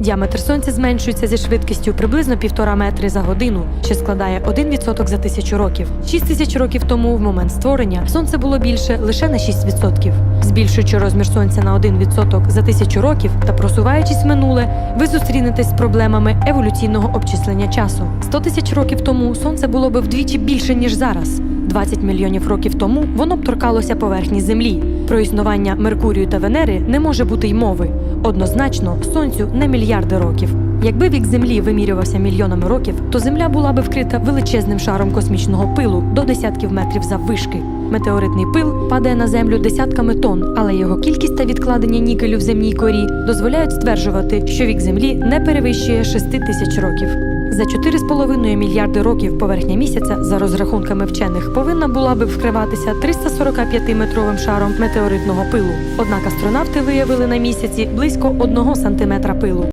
Діаметр сонця зменшується зі швидкістю приблизно півтора метри за годину, що складає 1% за тисячу років. 6 тисяч років тому, в момент створення, сонце було більше лише на 6%. Збільшуючи розмір сонця на 1% за тисячу років та просуваючись в минуле, ви зустрінетесь з проблемами еволюційного обчислення часу. 100 тисяч років тому сонце було би вдвічі більше ніж зараз. 20 мільйонів років тому воно б торкалося поверхні Землі. Про існування Меркурію та Венери не може бути й мови. Однозначно, сонцю не мільярди років. Якби вік Землі вимірювався мільйонами років, то Земля була би вкрита величезним шаром космічного пилу до десятків метрів заввишки. Метеоритний пил падає на землю десятками тонн, але його кількість та відкладення нікелю в земній корі дозволяють стверджувати, що вік Землі не перевищує 6 тисяч років. За 4,5 мільярди років поверхня місяця, за розрахунками вчених, повинна була би вкриватися 345-метровим шаром метеоритного пилу. Однак астронавти виявили на місяці близько 1 сантиметра пилу.